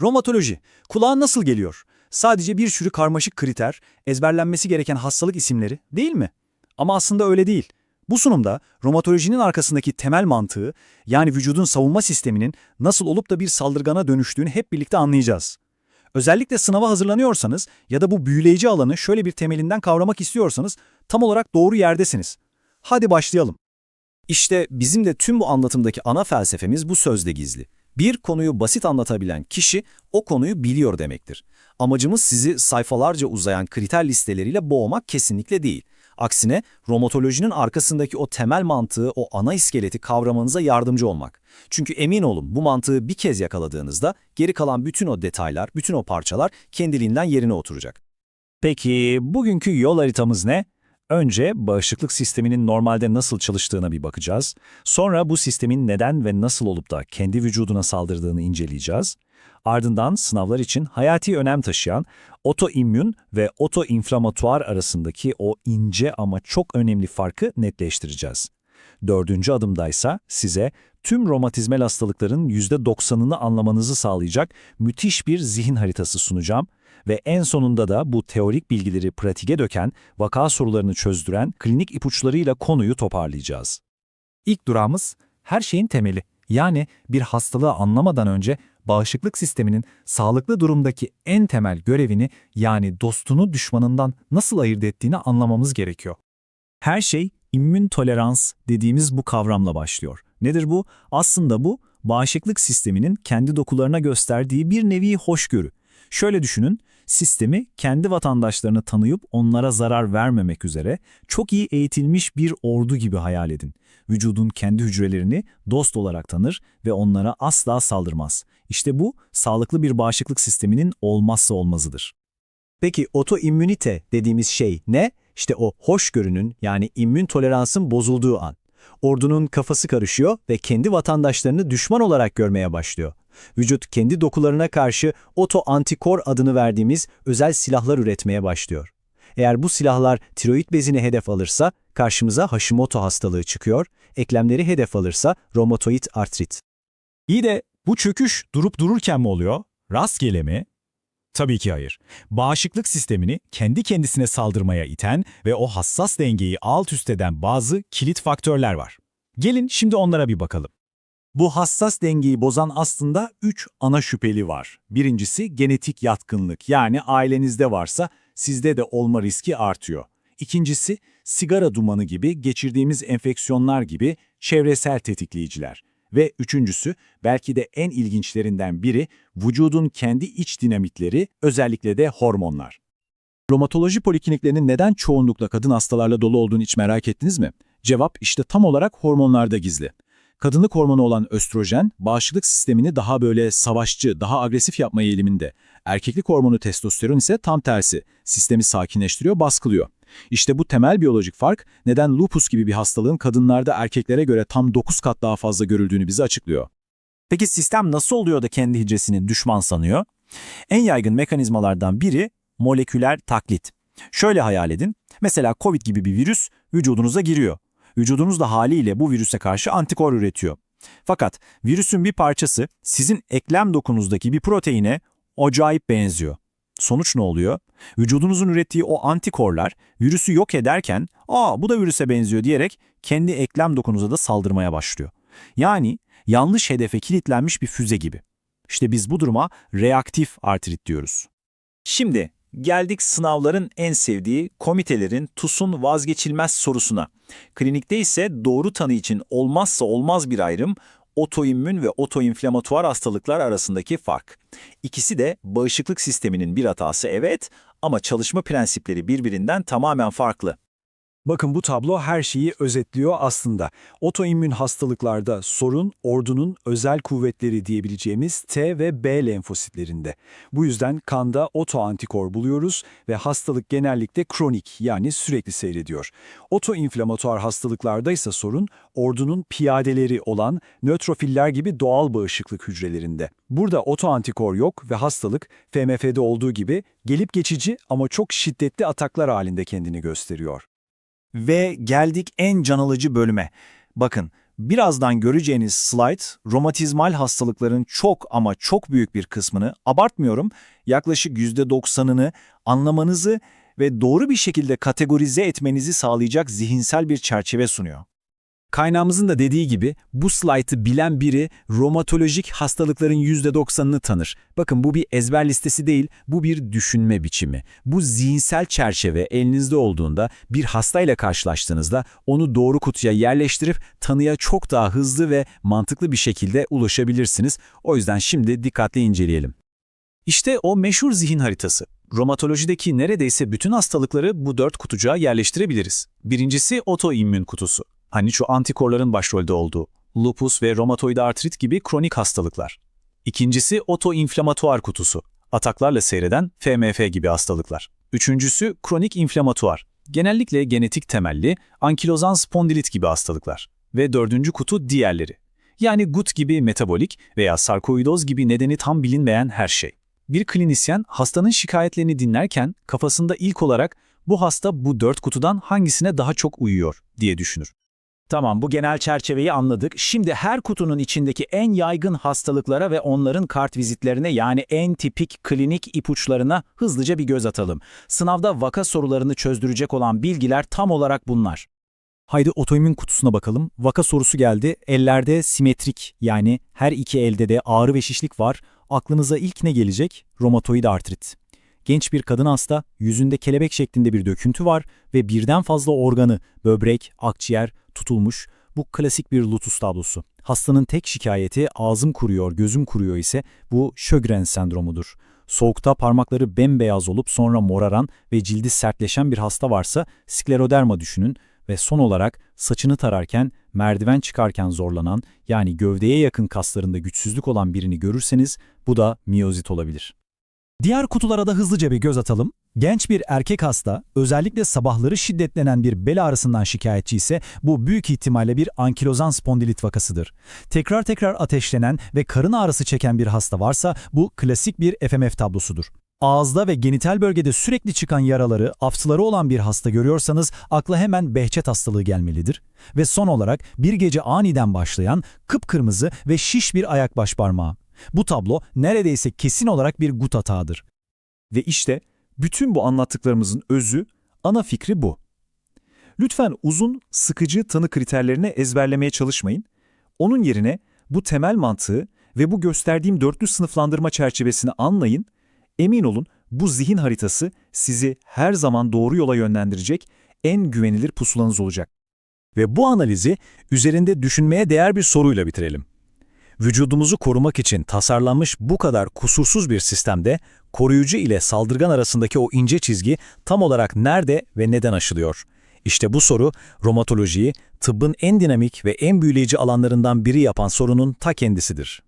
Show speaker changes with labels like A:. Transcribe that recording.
A: Romatoloji. Kulağa nasıl geliyor? Sadece bir sürü karmaşık kriter, ezberlenmesi gereken hastalık isimleri değil mi? Ama aslında öyle değil. Bu sunumda romatolojinin arkasındaki temel mantığı, yani vücudun savunma sisteminin nasıl olup da bir saldırgana dönüştüğünü hep birlikte anlayacağız. Özellikle sınava hazırlanıyorsanız ya da bu büyüleyici alanı şöyle bir temelinden kavramak istiyorsanız tam olarak doğru yerdesiniz. Hadi başlayalım.
B: İşte bizim de tüm bu anlatımdaki ana felsefemiz bu sözde gizli. Bir konuyu basit anlatabilen kişi o konuyu biliyor demektir. Amacımız sizi sayfalarca uzayan kriter listeleriyle boğmak kesinlikle değil. Aksine romatolojinin arkasındaki o temel mantığı, o ana iskeleti kavramanıza yardımcı olmak. Çünkü emin olun bu mantığı bir kez yakaladığınızda geri kalan bütün o detaylar, bütün o parçalar kendiliğinden yerine oturacak.
A: Peki bugünkü yol haritamız ne? Önce bağışıklık sisteminin normalde nasıl çalıştığına bir bakacağız. Sonra bu sistemin neden ve nasıl olup da kendi vücuduna saldırdığını inceleyeceğiz. Ardından sınavlar için hayati önem taşıyan otoimmün ve otoinflamatuar arasındaki o ince ama çok önemli farkı netleştireceğiz. Dördüncü adımdaysa size tüm romatizmal hastalıkların %90'ını anlamanızı sağlayacak müthiş bir zihin haritası sunacağım ve en sonunda da bu teorik bilgileri pratiğe döken, vaka sorularını çözdüren klinik ipuçlarıyla konuyu toparlayacağız. İlk durağımız her şeyin temeli. Yani bir hastalığı anlamadan önce bağışıklık sisteminin sağlıklı durumdaki en temel görevini yani dostunu düşmanından nasıl ayırt ettiğini anlamamız gerekiyor. Her şey immün tolerans dediğimiz bu kavramla başlıyor. Nedir bu? Aslında bu bağışıklık sisteminin kendi dokularına gösterdiği bir nevi hoşgörü. Şöyle düşünün, sistemi kendi vatandaşlarını tanıyıp onlara zarar vermemek üzere çok iyi eğitilmiş bir ordu gibi hayal edin. Vücudun kendi hücrelerini dost olarak tanır ve onlara asla saldırmaz. İşte bu, sağlıklı bir bağışıklık sisteminin olmazsa olmazıdır.
B: Peki otoimmünite dediğimiz şey ne? İşte o hoşgörünün yani immün toleransın bozulduğu an. Ordunun kafası karışıyor ve kendi vatandaşlarını düşman olarak görmeye başlıyor. Vücut kendi dokularına karşı oto-antikor adını verdiğimiz özel silahlar üretmeye başlıyor. Eğer bu silahlar tiroid bezini hedef alırsa karşımıza Hashimoto hastalığı çıkıyor, eklemleri hedef alırsa romatoid artrit.
A: İyi de bu çöküş durup dururken mi oluyor? Rastgele mi? Tabii ki hayır. Bağışıklık sistemini kendi kendisine saldırmaya iten ve o hassas dengeyi alt üst eden bazı kilit faktörler var. Gelin şimdi onlara bir bakalım. Bu hassas dengeyi bozan aslında üç ana şüpheli var. Birincisi genetik yatkınlık yani ailenizde varsa sizde de olma riski artıyor. İkincisi sigara dumanı gibi geçirdiğimiz enfeksiyonlar gibi çevresel tetikleyiciler. Ve üçüncüsü belki de en ilginçlerinden biri vücudun kendi iç dinamikleri özellikle de hormonlar. Romatoloji polikliniklerinin neden çoğunlukla kadın hastalarla dolu olduğunu hiç merak ettiniz mi? Cevap işte tam olarak hormonlarda gizli. Kadınlık hormonu olan östrojen, bağışıklık sistemini daha böyle savaşçı, daha agresif yapma eğiliminde. Erkeklik hormonu testosteron ise tam tersi. Sistemi sakinleştiriyor, baskılıyor. İşte bu temel biyolojik fark neden lupus gibi bir hastalığın kadınlarda erkeklere göre tam 9 kat daha fazla görüldüğünü bize açıklıyor. Peki sistem nasıl oluyor da kendi hücresini düşman sanıyor? En yaygın mekanizmalardan biri moleküler taklit. Şöyle hayal edin, mesela COVID gibi bir virüs vücudunuza giriyor. Vücudunuz da haliyle bu virüse karşı antikor üretiyor. Fakat virüsün bir parçası sizin eklem dokunuzdaki bir proteine acayip benziyor. Sonuç ne oluyor? Vücudunuzun ürettiği o antikorlar virüsü yok ederken ''Aa bu da virüse benziyor'' diyerek kendi eklem dokunuza da saldırmaya başlıyor. Yani yanlış hedefe kilitlenmiş bir füze gibi. İşte biz bu duruma reaktif artrit diyoruz. Şimdi geldik sınavların en sevdiği komitelerin TUS'un vazgeçilmez sorusuna. Klinikte ise doğru tanı için olmazsa olmaz bir ayrım otoimmün ve otoinflamatuar hastalıklar arasındaki fark. İkisi de bağışıklık sisteminin bir hatası evet ama çalışma prensipleri birbirinden tamamen farklı. Bakın bu tablo her şeyi özetliyor aslında. Otoimmün hastalıklarda sorun ordunun özel kuvvetleri diyebileceğimiz T ve B lenfositlerinde. Bu yüzden kanda otoantikor buluyoruz ve hastalık genellikle kronik yani sürekli seyrediyor. Otoinflamatuar hastalıklarda ise sorun ordunun piyadeleri olan nötrofiller gibi doğal bağışıklık hücrelerinde. Burada otoantikor yok ve hastalık FMF'de olduğu gibi gelip geçici ama çok şiddetli ataklar halinde kendini gösteriyor. Ve geldik en can alıcı bölüme. Bakın,
C: Birazdan göreceğiniz slide, romatizmal hastalıkların çok ama çok büyük bir kısmını, abartmıyorum, yaklaşık %90'ını anlamanızı ve doğru bir şekilde kategorize etmenizi sağlayacak zihinsel bir çerçeve sunuyor.
B: Kaynağımızın da dediği gibi bu slaytı bilen biri romatolojik hastalıkların %90'ını tanır. Bakın bu bir ezber listesi değil, bu bir düşünme biçimi. Bu zihinsel çerçeve elinizde olduğunda bir hastayla karşılaştığınızda onu doğru kutuya yerleştirip tanıya çok daha hızlı ve mantıklı bir şekilde ulaşabilirsiniz. O yüzden şimdi dikkatli inceleyelim. İşte o meşhur zihin haritası. Romatolojideki neredeyse bütün hastalıkları bu dört kutucuğa yerleştirebiliriz. Birincisi otoimmün kutusu. Hani şu antikorların başrolde olduğu. Lupus ve romatoid artrit gibi kronik hastalıklar. İkincisi otoinflamatuar kutusu. Ataklarla seyreden FMF gibi hastalıklar. Üçüncüsü kronik inflamatuar. Genellikle genetik temelli ankilozan spondilit gibi hastalıklar. Ve dördüncü kutu diğerleri. Yani gut gibi metabolik veya sarkoidoz gibi nedeni tam bilinmeyen her şey. Bir klinisyen hastanın şikayetlerini dinlerken kafasında ilk olarak bu hasta bu dört kutudan hangisine daha çok uyuyor diye düşünür.
D: Tamam bu genel çerçeveyi anladık. Şimdi her kutunun içindeki en yaygın hastalıklara ve onların kart vizitlerine yani en tipik klinik ipuçlarına hızlıca bir göz atalım. Sınavda vaka sorularını çözdürecek olan bilgiler tam olarak bunlar.
A: Haydi otoimmün kutusuna bakalım. Vaka sorusu geldi. Ellerde simetrik yani her iki elde de ağrı ve şişlik var. Aklınıza ilk ne gelecek? Romatoid artrit. Genç bir kadın hasta, yüzünde kelebek şeklinde bir döküntü var ve birden fazla organı, böbrek, akciğer tutulmuş. Bu klasik bir lutus tablosu. Hastanın tek şikayeti ağzım kuruyor, gözüm kuruyor ise bu Sjögren sendromudur. Soğukta parmakları bembeyaz olup sonra moraran ve cildi sertleşen bir hasta varsa skleroderma düşünün ve son olarak saçını tararken, merdiven çıkarken zorlanan yani gövdeye yakın kaslarında güçsüzlük olan birini görürseniz bu da miyozit olabilir. Diğer kutulara da hızlıca bir göz atalım. Genç bir erkek hasta, özellikle sabahları şiddetlenen bir bel ağrısından şikayetçi ise bu büyük ihtimalle bir ankilozan spondilit vakasıdır. Tekrar tekrar ateşlenen ve karın ağrısı çeken bir hasta varsa bu klasik bir FMF tablosudur. Ağızda ve genital bölgede sürekli çıkan yaraları, aftıları olan bir hasta görüyorsanız akla hemen behçet hastalığı gelmelidir. Ve son olarak bir gece aniden başlayan kıpkırmızı ve şiş bir ayak başparmağı. Bu tablo neredeyse kesin olarak bir gut atağıdır.
C: Ve işte bütün bu anlattıklarımızın özü, ana fikri bu. Lütfen uzun, sıkıcı tanı kriterlerini ezberlemeye çalışmayın. Onun yerine bu temel mantığı ve bu gösterdiğim dörtlü sınıflandırma çerçevesini anlayın. Emin olun bu zihin haritası sizi her zaman doğru yola yönlendirecek en güvenilir pusulanız olacak.
B: Ve bu analizi üzerinde düşünmeye değer bir soruyla bitirelim. Vücudumuzu korumak için tasarlanmış bu kadar kusursuz bir sistemde koruyucu ile saldırgan arasındaki o ince çizgi tam olarak nerede ve neden aşılıyor? İşte bu soru romatolojiyi tıbbın en dinamik ve en büyüleyici alanlarından biri yapan sorunun ta kendisidir.